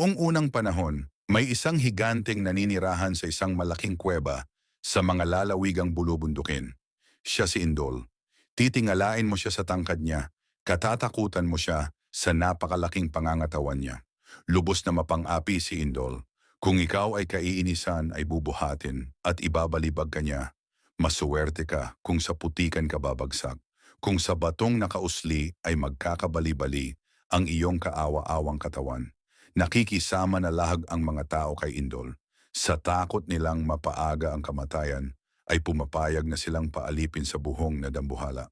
unang panahon, may isang higanteng naninirahan sa isang malaking kuweba sa mga lalawigang bulubundukin. Siya si Indol. Titingalain mo siya sa tangkad niya, katatakutan mo siya sa napakalaking pangangatawan niya. Lubos na mapang-api si Indol. Kung ikaw ay kaiinisan ay bubuhatin at ibabalibag ka niya. Masuwerte ka kung sa putikan ka babagsak. Kung sa batong nakausli ay magkakabali-bali ang iyong kaawa-awang katawan. Nakikisama na lahag ang mga tao kay Indol. Sa takot nilang mapaaga ang kamatayan, ay pumapayag na silang paalipin sa buhong na dambuhala.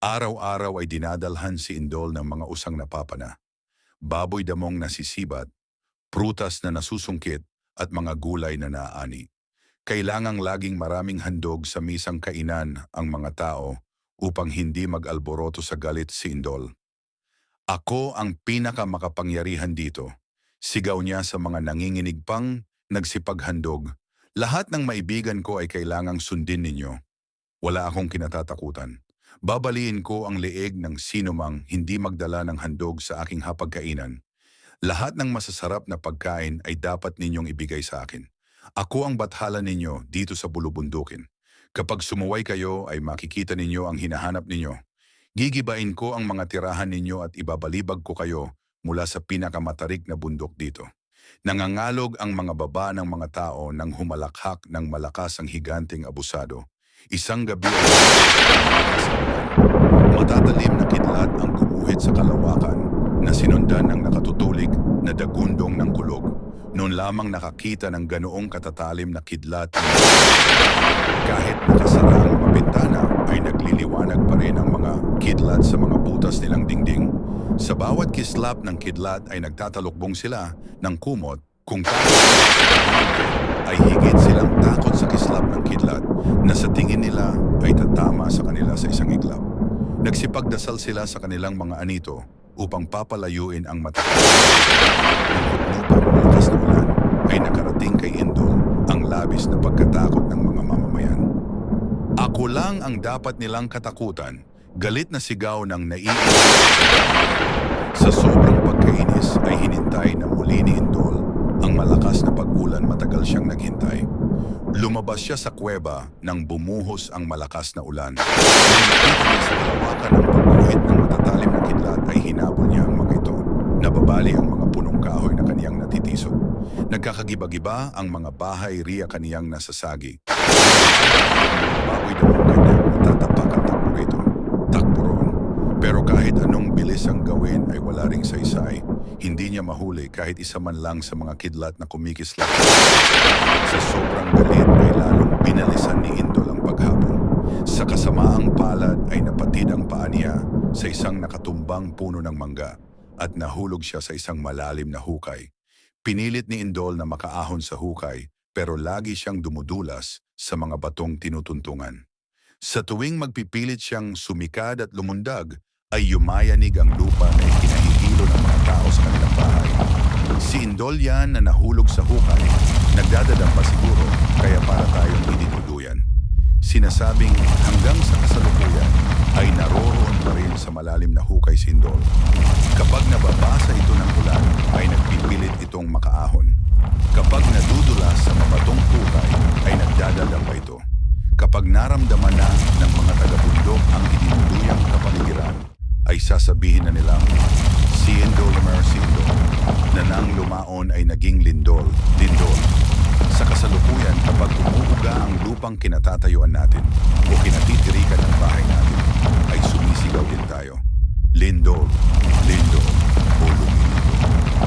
Araw-araw ay dinadalhan si Indol ng mga usang napapana. Baboy damong nasisibat, prutas na nasusungkit at mga gulay na naaani. Kailangang laging maraming handog sa misang kainan ang mga tao upang hindi mag-alboroto sa galit si Indol. Ako ang pinakamakapangyarihan dito. Sigaw niya sa mga nanginginig pang nagsipaghandog. Lahat ng maibigan ko ay kailangang sundin ninyo. Wala akong kinatatakutan. Babaliin ko ang leeg ng sinumang hindi magdala ng handog sa aking hapagkainan. Lahat ng masasarap na pagkain ay dapat ninyong ibigay sa akin. Ako ang bathala ninyo dito sa bulubundukin. Kapag sumuway kayo ay makikita ninyo ang hinahanap ninyo. Gigibain ko ang mga tirahan ninyo at ibabalibag ko kayo mula sa pinakamatarik na bundok dito. Nangangalog ang mga baba ng mga tao nang humalakhak ng malakas ang higanting abusado. Isang gabi matatalim na kidlat ang gumuhit sa kalawakan na sinundan ng nakatutulig na dagundong ng kulog. Noon lamang nakakita ng ganoong katatalim na kidlat kahit nakasara ang mga bintana ay nagliliwanag pa rin ang mga kidlat sa mga butas nilang dingding. Sa bawat kislap ng kidlat ay nagtatalukbong sila ng kumot kung ay higit silang takot sa kislap ng kidlat na sa tingin nila ay tatama sa kanila sa isang iglap. Nagsipagdasal sila sa kanilang mga anito upang papalayuin ang matakas. Nang malakas na ulan ay nakarating kay Indol ang labis na pagkatakot ng mga mamamayan. Ako lang ang dapat nilang katakutan, galit na sigaw ng naiinis. Sa sobrang pagkainis ay hinintay na muli ni Indol ang malakas na pag-ulan matagal siyang naghintay. Lumabas siya sa kuweba nang bumuhos ang malakas na ulan. Sa kalawakan ng pagguhit ng matatalim na kidlat ay hinabol niya ang mga ito. Nababali ang mga punong kahoy na kaniyang natitisod. Nagkakagiba-giba ang mga bahay riya kaniyang nasasagi. Baboy damong kanyang natatapakan takbo rito. Pero kahit anong bilis ang gawin ay wala ring saysay. Hindi niya mahuli kahit isa man lang sa mga kidlat na kumikislap. Sa sobrang galit ay lalong pinalisan ni Indol ang paghabol. Sa kasamaang palad ay napatid ang paa niya sa isang nakatumbang puno ng mangga at nahulog siya sa isang malalim na hukay. Pinilit ni Indol na makaahon sa hukay pero lagi siyang dumudulas sa mga batong tinutuntungan. Sa tuwing magpipilit siyang sumikad at lumundag, ay yumayanig ang lupa na ikinahihilo ng mga tao sa kanilang bahay. Si Indol yan na nahulog sa hukay, nagdadadampa siguro kaya para tayong idinuluyan. Sinasabing hanggang sa kasalukuyan ay naroroon pa rin sa malalim na hukay si Indol. Kapag nababasa ito ng ulan ay sasabihin na nilang, si Indol si na nang lumaon ay naging lindol, lindol. Sa kasalukuyan, kapag umuuga ang lupang kinatatayuan natin o kinatitirikan ng bahay natin, ay sumisigaw din tayo. Lindol, lindol, o lumilindol,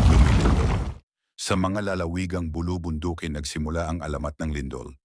lumilindol. Sa mga lalawigang bulubundukin nagsimula ang alamat ng lindol.